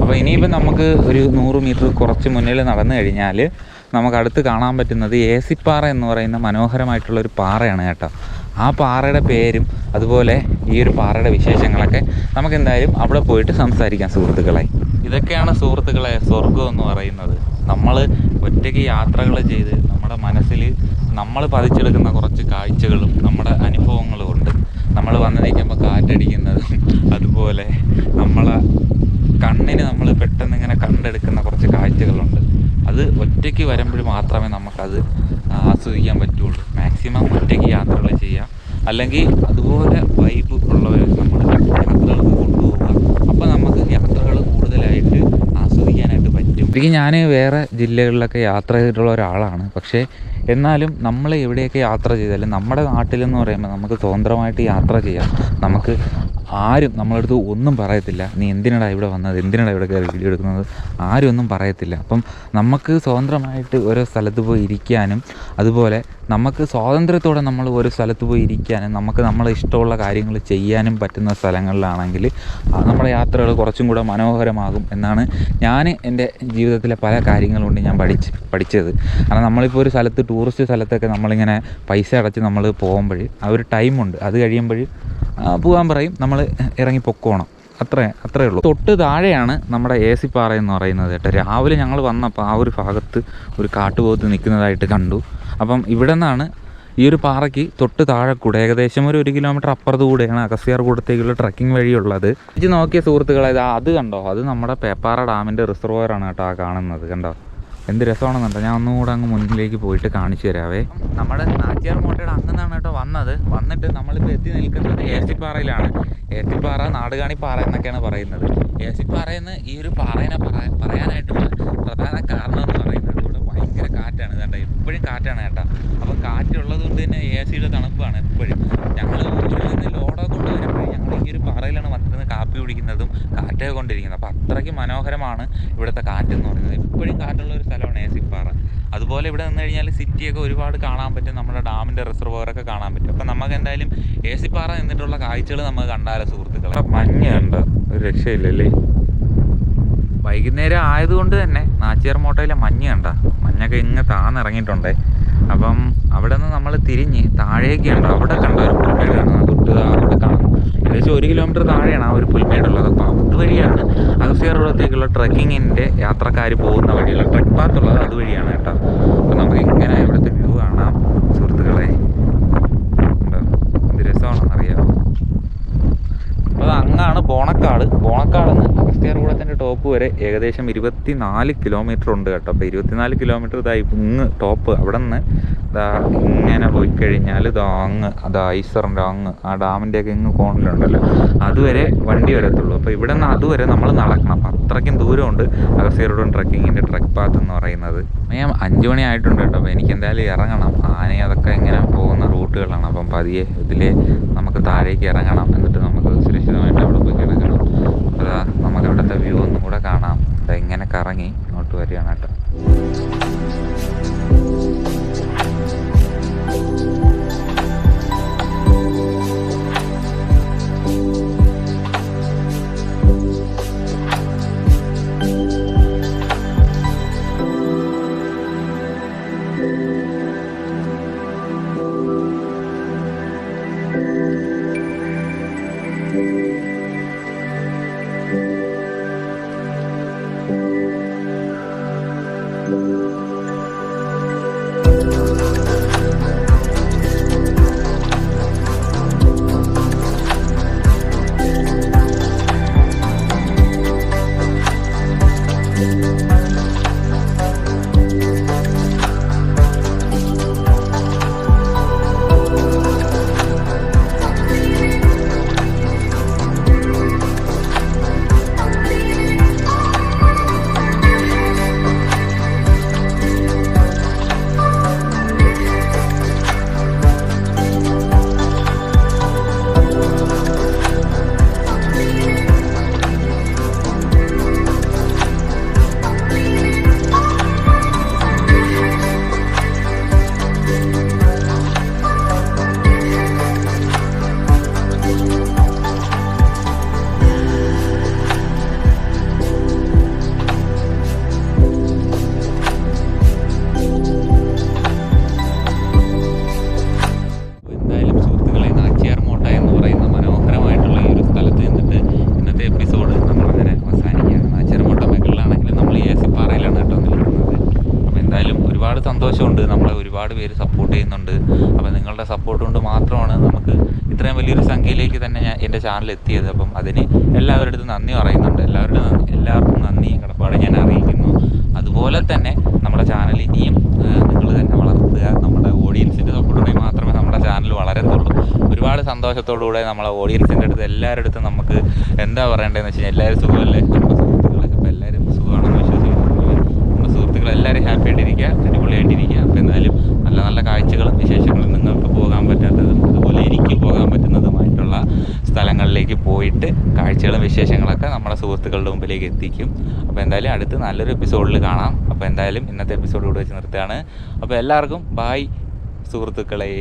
അപ്പോൾ ഇനിയിപ്പോൾ നമുക്ക് ഒരു നൂറ് മീറ്റർ കുറച്ച് മുന്നിൽ നടന്നു കഴിഞ്ഞാൽ നമുക്ക് അടുത്ത് കാണാൻ പറ്റുന്നത് ഏസിപ്പാറ എന്ന് പറയുന്ന മനോഹരമായിട്ടുള്ള ഒരു പാറയാണ് കേട്ടോ. ആ പാറയുടെ പേരും അതുപോലെ ഈ ഒരു പാറയുടെ വിശേഷങ്ങളൊക്കെ നമുക്ക് എന്തായാലും അവിടെ പോയിട്ട് സംസാരിക്കാം സുഹൃത്തുക്കളെ. ഇതൊക്കെയാണ് സുഹൃത്തുക്കളെ സ്വർഗം എന്ന് പറയുന്നത്. നമ്മൾ ഒറ്റയ്ക്ക് യാത്രകൾ ചെയ്ത് നമ്മുടെ മനസ്സിൽ നമ്മൾ പതിച്ചെടുക്കുന്ന കുറച്ച് കാഴ്ചകളും നമ്മുടെ അനുഭവങ്ങളും ഉണ്ട്. നമ്മൾ വന്ന് നിൽക്കുമ്പോൾ കാറ്റടിക്കുന്നതും അതുപോലെ നമ്മളെ കണ്ണിന് നമ്മൾ പെട്ടെന്ന് ഇങ്ങനെ കണ്ടെടുക്കുന്ന കുറച്ച് കാഴ്ചകളുണ്ട്. അത് ഒറ്റയ്ക്ക് വരുമ്പോൾ മാത്രമേ നമുക്കത് ആസ്വദിക്കാൻ പറ്റുള്ളൂ. മാക്സിമം ഒറ്റയ്ക്ക് യാത്രകൾ ചെയ്യാം. അല്ലെങ്കിൽ അതുപോലെ വൈബ് ഉള്ളവർ നമ്മൾ യാത്രകൾക്ക് കൊണ്ടുപോവുക അപ്പോൾ നമുക്ക് യാത്രകൾ കൂടുതലായിട്ട് ആസ്വദിക്കാനായിട്ട് പറ്റും. എനിക്ക് ഞാൻ വേറെ ജില്ലകളിലൊക്കെ യാത്ര ചെയ്തിട്ടുള്ള ഒരാളാണ്. പക്ഷേ എന്നാലും നമ്മൾ എവിടെയൊക്കെ യാത്ര ചെയ്താലും നമ്മുടെ നാട്ടിലെന്ന് പറയുമ്പോൾ നമുക്ക് സ്വതന്ത്രമായിട്ട് യാത്ര ചെയ്യാം. നമുക്ക് ആരും നമ്മളടുത്ത് ഒന്നും പറയത്തില്ല. നീ എന്തിനടാ ഇവിടെ വന്നത്? എന്തിനടാ ഇവിടെ കയറി വീഡിയോ എടുക്കുന്നത്? ആരും ഒന്നും പറയത്തില്ല. അപ്പം നമുക്ക് സ്വതന്ത്രമായിട്ട് ഓരോ സ്ഥലത്ത് പോയി ഇരിക്കാനും അതുപോലെ നമുക്ക് സ്വാതന്ത്ര്യത്തോടെ നമ്മൾ ഓരോ സ്ഥലത്ത് പോയി ഇരിക്കാനും നമുക്ക് നമ്മളെ ഇഷ്ടമുള്ള കാര്യങ്ങൾ ചെയ്യാനും പറ്റുന്ന സ്ഥലങ്ങളിലാണെങ്കിൽ നമ്മുടെ യാത്രകൾ കുറച്ചും കൂടെ മനോഹരമാകും എന്നാണ് ഞാൻ എന്റെ ജീവിതത്തിലെ പല കാര്യങ്ങളുണ്ട് ഞാൻ പഠിച്ച് പഠിച്ചത്. കാരണം നമ്മളിപ്പോൾ ഒരു സ്ഥലത്ത് ടൂറിസ്റ്റ് സ്ഥലത്തൊക്കെ നമ്മളിങ്ങനെ പൈസ അടച്ച് നമ്മൾ പോകുമ്പോൾ ആ ഒരു ടൈമുണ്ട്. അത് കഴിയുമ്പോൾ പോകാൻ പറയും നമ്മൾ ഇറങ്ങി പൊക്കോണം. അത്രേ അത്രേ ഉള്ളൂ. തൊട്ട് താഴെയാണ് നമ്മുടെ എ സി പാറ എന്ന് പറയുന്നത് കേട്ടോ. രാവിലെ ഞങ്ങൾ വന്നപ്പോൾ ആ ഒരു ഭാഗത്ത് ഒരു കാട്ടുപോത്ത് നിൽക്കുന്നതായിട്ട് കണ്ടു. അപ്പം ഇവിടെ നിന്നാണ് ഈ ഒരു പാറയ്ക്ക് തൊട്ട് താഴെ കൂടെ ഏകദേശം ഒരു ഒരു കിലോമീറ്റർ അപ്പുറത്ത് കൂടെയാണ് അഗസ്യാർ കൂടത്തേക്കുള്ള ട്രക്കിംഗ് വഴിയുള്ളത്. ഇത് നോക്കിയ സുഹൃത്തുക്കളെ അത് കണ്ടോ? അത് നമ്മുടെ പേപ്പാറ ഡാമിന്റെ റിസർവോയറാണ് കേട്ടോ ആ കാണുന്നത് കണ്ടോ? എന്ത് രസമാണെന്നുണ്ടോ ഞാൻ ഒന്നും കൂടെ അങ്ങ് മുന്നിലേക്ക് പോയിട്ട് കാണിച്ചു തരാവേ. നമ്മുടെ നാച്ചിയാർ മോട്ടയുടെ അങ്ങനാണ് കേട്ടോ വന്നത്. വന്നിട്ട് നമ്മളിപ്പോൾ എത്തി നിൽക്കുന്നത് ഏസിപ്പാറയിലാണ് ഏസിപ്പാറ നാടുകാണിപ്പാറ എന്നൊക്കെയാണ് പറയുന്നത്. ഏസിപ്പാറ എന്ന് ഈ ഒരു പാറേനെ പറ- പറയാനായിട്ടുള്ള പ്രധാന കാരണം എന്ന് പറയുന്നത് ഇവിടെ ഭയങ്കര കാറ്റാണ്. കേട്ടോ എപ്പോഴും കാറ്റാണ് കേട്ടോ. അപ്പോൾ കാറ്റുള്ളത് കൊണ്ട് തന്നെ എ സിയുടെ തണുപ്പാണ് എപ്പോഴും. ഞങ്ങൾ ഊരിൽ നിന്ന് ലോഡൊക്കെ കൊണ്ടുവരുമ്പോഴും ഞങ്ങൾ ഈ ഒരു പാറയിലാണ് വന്നിരുന്ന് കാപ്പി കുടിക്കുന്നതും കാറ്റൊക്കെ കൊണ്ടിരിക്കുന്നത്. അപ്പോൾ അത്രയ്ക്ക് മനോഹരമാണ് ഇവിടുത്തെ കാറ്റെന്ന് പറയുന്നത്. ഇപ്പോഴും കാറ്റുള്ള ഒരു സ്ഥലമാണ് ഏ സിപ്പാറ പാറ. അതുപോലെ ഇവിടെ നിന്ന് കഴിഞ്ഞാൽ സിറ്റിയൊക്കെ ഒരുപാട് കാണാൻ പറ്റും. നമ്മുടെ ഡാമിന്റെ റിസർവറൊക്കെ കാണാൻ പറ്റും. അപ്പോൾ നമുക്ക് എന്തായാലും ഏ സിപ്പാറ പാറ നിന്നിട്ടുള്ള കാഴ്ചകൾ നമുക്ക് കണ്ടാലോ സുഹൃത്തുക്കളെ? മഞ്ഞ് കണ്ടോ ഒരു രക്ഷയില്ലല്ലേ വൈകുന്നേരം ആയതുകൊണ്ട് തന്നെ നാച്ചിയാർ മോട്ടയിലെ മഞ്ഞ് കണ്ട. മഞ്ഞൊക്കെ ഇങ്ങ് താന്നിറങ്ങിയിട്ടുണ്ടേ. അപ്പം അവിടെ നിന്ന് നമ്മൾ തിരിഞ്ഞ് താഴേക്ക് കണ്ടോ? അവിടെ കണ്ടോ ഒരു പുൽമേട് കാണുന്നത് ദാ അവിടെ കാണും. ഏകദേശം ഒരു കിലോമീറ്റർ താഴെയാണ് ആ ഒരു പുൽമേടുള്ളത് അപ്പോൾ അതുവഴിയാണ് റോഡത്തേക്കുള്ള ട്രക്കിങ്ങിന്റെ യാത്രക്കാർ പോകുന്ന വഴിയുള്ള ട്രക്ക് പാത്ത് ഉള്ളത് അതുവഴിയാണ് കേട്ടോ. അപ്പോൾ നമുക്ക് ഇങ്ങനെ ഇവിടുത്തെ വ്യൂ കാണാം. സുഹൃത്തുക്കളെ എന്ത് രസമാണെന്ന് അറിയാമോ അപ്പോൾ അങ്ങാണ് ബോണക്കാട്. ബോണക്കാട് നിന്ന് റോഡത്തിന്റെ ടോപ്പ് വരെ ഏകദേശം ഇരുപത്തി നാല് കിലോമീറ്റർ ഉണ്ട് കേട്ടോ. അപ്പോൾ ഇരുപത്തിനാല് കിലോമീറ്റർ ഇതായി. ഇങ്ങ് ടോപ്പ് അവിടെ നിന്ന് ഇതാ ഇങ്ങനെ പോയി കഴിഞ്ഞാൽ ദാ അങ്ങ് അതാ ഐസറിന്റെ അങ്ങ് ആ ഡാമിന്റെയൊക്കെ ഇങ്ങ് കോണിലുണ്ടല്ലോ. അതുവരെ വണ്ടി വരത്തുള്ളൂ. അപ്പോൾ ഇവിടെ നിന്ന് അതുവരെ നമ്മൾ നടക്കണം. അപ്പോൾ അത്രയ്ക്കും ദൂരമുണ്ട് അഗസ്ത്യാർകൂടം ട്രക്കിങ്ങിന്റെ ട്രക്ക് പാത്ത് എന്ന് പറയുന്നത്. ഞാൻ അഞ്ച് മണി ആയിട്ടുണ്ട് കേട്ടോ. അപ്പോൾ എനിക്ക് എന്തായാലും ഇറങ്ങണം. ആന അതൊക്കെ ഇങ്ങനെ പോകുന്ന റൂട്ടുകളാണ്. അപ്പം പതിയെ ഇതിലെ നമുക്ക് താഴേക്ക് ഇറങ്ങണം. എന്നിട്ട് നമുക്ക് സുരക്ഷിതമായിട്ട് അവിടെ പോയി കിടക്കണം. അതാ നമുക്ക് അവിടുത്തെ വ്യൂ ഒന്നും കൂടെ കാണാം. ഇങ്ങനെ കറങ്ങി ഇങ്ങോട്ട് വരികയാണ് കേട്ടോ. അപ്പോൾ മാത്രമാണ് നമുക്ക് ഇത്രയും വലിയൊരു സംഖ്യയിലേക്ക് തന്നെ ഞാൻ എന്റെ ചാനൽ എത്തിയത്. അപ്പം അതിന് എല്ലാവരുടെ അടുത്തും നന്ദി പറയുന്നുണ്ട്. എല്ലാവരുടെ നന്ദി- എല്ലാവർക്കും നന്ദിയും കടപ്പാട് ഞാൻ അറിയിക്കുന്നു. അതുപോലെ തന്നെ നമ്മുടെ ചാനൽ ഇനിയും നിങ്ങൾ തന്നെ വളർത്തുക. നമ്മുടെ ഓഡിയൻസിന്റെ സപ്പോർട്ട് മാത്രമേ നമ്മുടെ ചാനൽ വളരത്തുള്ളൂ. ഒരുപാട് സന്തോഷത്തോടുകൂടെ നമ്മളെ ഓഡിയൻസിന്റെ അടുത്ത് എല്ലാവരുടെ അടുത്തും നമുക്ക് എന്താ പറയേണ്ടതെന്ന് വെച്ച് കഴിഞ്ഞാൽ എല്ലാവരും സുഖമല്ലേ? നമ്മുടെ സുഹൃത്തുക്കളൊക്കെ അപ്പോൾ എല്ലാവരും സുഖമാണെന്ന് വിശ്വസിക്കുന്നു. നമ്മുടെ സുഹൃത്തുക്കൾ എല്ലാവരും ഹാപ്പി ആയിട്ടിരിക്കുക അടിപൊളിയായിട്ടിരിക്കുക. അപ്പോൾ എന്തായാലും നല്ല നല്ല കാഴ്ചകളും വിശേഷങ്ങളും നിങ്ങൾക്ക് പോകാൻ പറ്റാത്തതും അതുപോലെ എനിക്ക് പോകാൻ പറ്റുന്നതുമായിട്ടുള്ള സ്ഥലങ്ങളിലേക്ക് പോയിട്ട് കാഴ്ചകളും വിശേഷങ്ങളൊക്കെ നമ്മുടെ സുഹൃത്തുക്കളുടെ മുമ്പിലേക്ക് എത്തിക്കും. അപ്പോൾ എന്തായാലും അടുത്ത് നല്ലൊരു എപ്പിസോഡിൽ കാണാം. അപ്പോൾ എന്തായാലും ഇന്നത്തെ എപ്പിസോഡ് ഇവിടെ വെച്ച് നിർത്തുകയാണ്. അപ്പോൾ എല്ലാവർക്കും ബായ് സുഹൃത്തുക്കളെ.